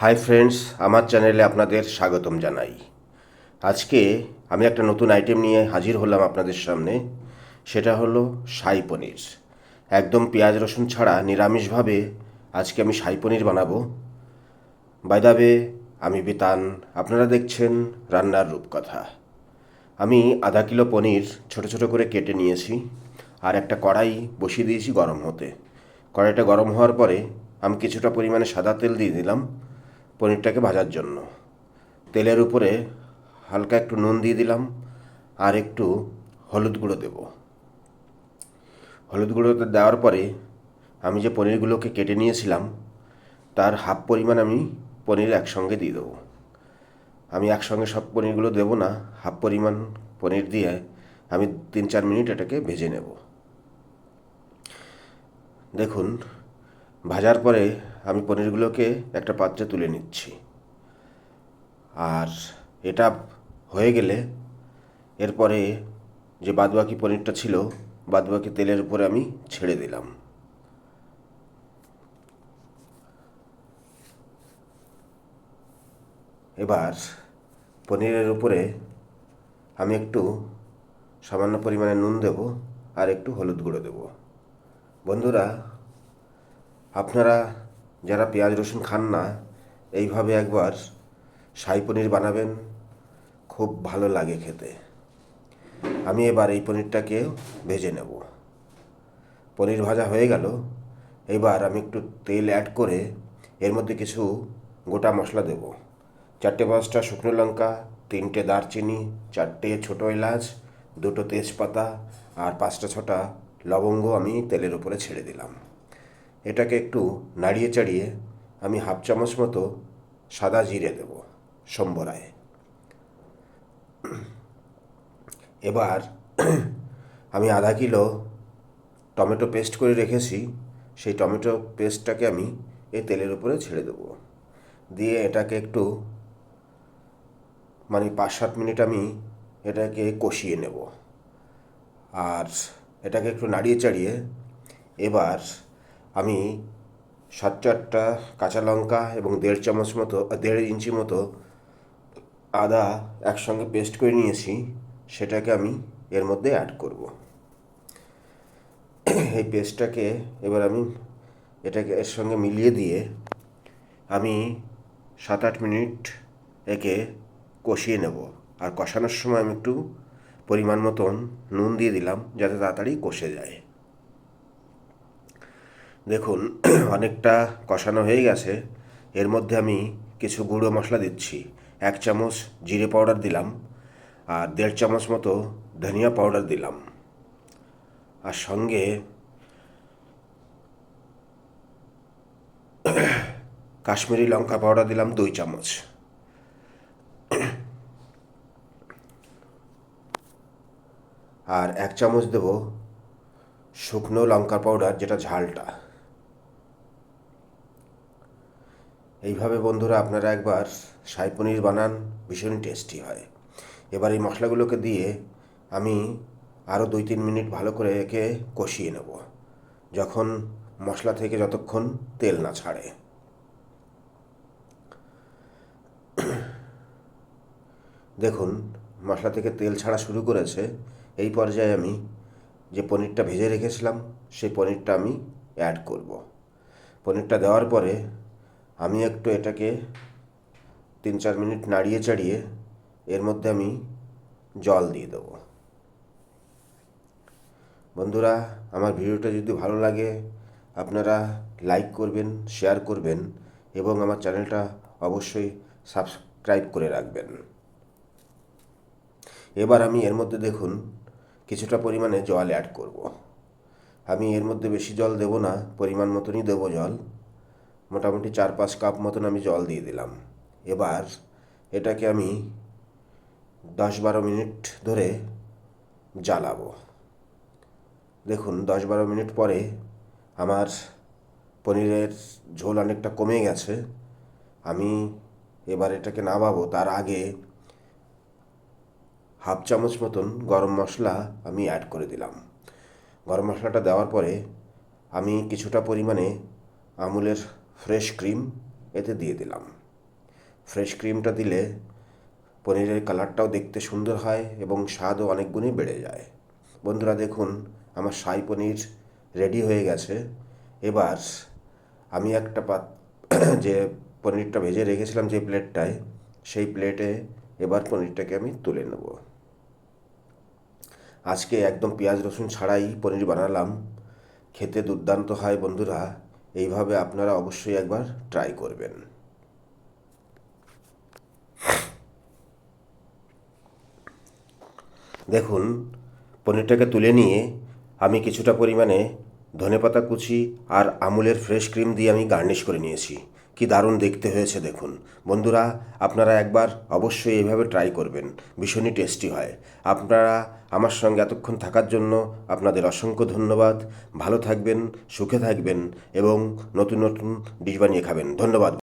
Hi friends আমার চ্যানেলে আপনাদের স্বাগতম জানাই। আজকে আমি একটা নতুন আইটেম নিয়ে হাজির হলাম আপনাদের সামনে। সেটা হলো শাহি পনির। একদম পেঁয়াজ, রসুন ছাড়া নিরামিষভাবে আজকে আমি শাহি পনির বানাবো। বাইদাবে আমি বিতান। আপনারা দেখছেন রান্নার রূপকথা। আমি আধা কিলো পনির ছোট ছোট করে কেটে নিয়েছি আর একটা কড়াই বসিয়ে দিয়েছি গরম হতে। কড়াইটা গরম হওয়ার পরে আমি কিছুটা পরিমাণে সাদা তেল দিয়ে দিলাম। পনিরটাকে ভাজার জন্য। তেলের উপরে হালকা একটু নুন দিয়ে দিলাম আর একটু হলুদ গুঁড়ো দেব। হলুদ গুঁড়ো দেওয়ার পরে আমি যে পনিরগুলোকে কেটে নিয়েছিলাম, তার হাফ পরিমাণ আমি পনির একসঙ্গে দিয়ে দেবো। আমি একসঙ্গে সব পনিরগুলো দেবো না, হাফ পরিমাণ পনির দিয়ে আমি তিন চার মিনিট এটাকে ভেজে নেব। দেখুন ভাজার পরে আমি পনিরগুলোকে একটা পাত্রে তুলে নিচ্ছি। আর এটা হয়ে গেলে এরপরে যে বাদবাকি পনিরটা ছিল, বাদবাকি তেলের উপরে আমি ছেড়ে দিলাম। এবার পনিরের উপরে আমি একটু সামান্য পরিমাণে নুন দেব আর একটু হলুদ গুঁড়ো দেব। বন্ধুরা আপনারা যারা পেঁয়াজ, রসুন খান না, এইভাবে একবার শাহি পনির বানাবেন, খুব ভালো লাগে খেতে। আমি এবার এই পনিরটাকে ভেজে নেব। পনির ভাজা হয়ে গেল। এবার আমি একটু তেল অ্যাড করে এর মধ্যে কিছু গোটা মশলা দেব। চারটে পাঁচটা শুকনো লঙ্কা, তিনটে দারচিনি, চারটে ছোটো এলাচ, দুটো তেজপাতা আর পাঁচটা ছটা লবঙ্গ আমি তেলের উপরে ছেড়ে দিলাম। এটাকে একটু নাড়িয়ে চাড়িয়ে আমি হাফ চামচ মতো সাদা জিরে দেব সম্বরায়। এবার আমি আধা কিলো টমেটো পেস্ট করে রেখেছি, সেই টমেটো পেস্টটাকে আমি এই তেলের উপরে ছেড়ে দেবো। দিয়ে এটাকে একটু মানে পাঁচ সাত মিনিট আমি এটাকে কষিয়ে নেব। আর এটাকে একটু নাড়িয়ে চাড়িয়ে এবার আমি সাত চারটা কাঁচা লঙ্কা এবং দেড় চামচ মতো, দেড় ইঞ্চি মতো আদা একসঙ্গে পেস্ট করে নিয়েছি, সেটাকে আমি এর মধ্যে অ্যাড করব। এই পেস্টটাকে এবার আমি এটাকে এর সঙ্গে মিলিয়ে দিয়ে আমি সাত আট মিনিট একে কষিয়ে নেব। আর কষানোর সময় আমি একটু পরিমাণ মতন নুন দিয়ে দিলাম, যাতে তাড়াতাড়ি কষে যায়। দেখুন, অনেকটা কষানো হয়ে গেছে। এর মধ্যে আমি কিছু গুঁড়ো মশলা দিচ্ছি। এক চামচ জিরে পাউডার দিলাম আর দেড় চামচ মতো ধনিয়া পাউডার দিলাম। আর সঙ্গে কাশ্মীরি লঙ্কা পাউডার দিলাম দুই চামচ। আর এক চামচ দেব শুকনো লঙ্কা পাউডার, যেটা ঝালটা। এইভাবে বন্ধুরা আপনারা একবার শাহি পনির বানান, ভীষণই টেস্টি হয়। এবার এই মশলাগুলোকে দিয়ে আমি আরও দুই তিন মিনিট ভালো করে একে কষিয়ে নেব, যখন মশলা থেকে যতক্ষণ তেল না ছাড়ে। দেখুন, মশলা থেকে তেল ছাড়া শুরু করেছে, এই পর্যায়ে আমি যে পনিরটা ভেজে রেখেছিলাম, সেই পনিরটা আমি অ্যাড করব। পনিরটা দেওয়ার পরে আমি একটু এটাকে তিন চার মিনিট নাড়িয়ে চাড়িয়ে এর মধ্যে আমি জল দিয়ে দেবো। বন্ধুরা, আমার ভিডিওটা যদি ভালো লাগে, আপনারা লাইক করবেন, শেয়ার করবেন এবং আমার চ্যানেলটা অবশ্যই সাবস্ক্রাইব করে রাখবেন। এবার আমি এর মধ্যে দেখুন, কিছুটা পরিমাণে জল অ্যাড করব। আমি এর মধ্যে বেশি জল দেব না, পরিমাণ মতনই দেব জল। মোটামুটি চার পাঁচ কাপ মতন আমি জল দিয়ে দিলাম। এবার এটাকে আমি দশ বারো মিনিট ধরে জ্বালাবো। দেখুন, দশ বারো মিনিট পরে আমার পনিরের ঝোল অনেকটা কমে গেছে। আমি এবার এটাকে নামাবো। তার আগে হাফ চামচ মতন গরম মশলা আমি অ্যাড করে দিলাম। গরম মশলাটা দেওয়ার পরে আমি কিছুটা পরিমাণে আমুলের ফ্রেশ ক্রিম এতে দিয়ে দিলাম। ফ্রেশ ক্রিমটা দিলে পনিরের কালারটাও দেখতে সুন্দর হয় এবং স্বাদও অনেক গুণই বেড়ে যায়। বন্ধুরা, দেখুন, আমার সাই পনির রেডি হয়ে গেছে। এবার আমি একটা পাত যে পনিরটা ভেজে রেখেছিলাম যে প্লেটটায়, সেই প্লেটে এবার পনিরটাকে আমি তুলে নেব। আজকে একদম পেঁয়াজ রসুন ছাড়াই পনির বানালাম। খেতে দুর্দান্ত হয় বন্ধুরা। এইভাবে আপনারা অবশ্যই একবার ট্রাই করবেন। দেখুন, পনিরটাকে তুলে নিয়ে আমি কিছুটা পরিমাণে ধনেপাতা কুচি আর আমুলের ফ্রেশ ক্রিম দিয়ে আমি গার্নিশ করে নিয়েছি। কি দারুণ দেখতে হয়েছে দেখুন। বন্ধুরা, আপনারা একবার অবশ্যই এভাবে ট্রাই করবেন। ভীষণই টেস্টি হয়। আপনারা আমার সঙ্গে এতক্ষণ থাকার জন্য আপনাদের অসংখ্য ধন্যবাদ। ভালো থাকবেন, সুখে থাকবেন এবং নতুন নতুন ডিশ বানিয়ে খাবেন। ধন্যবাদ।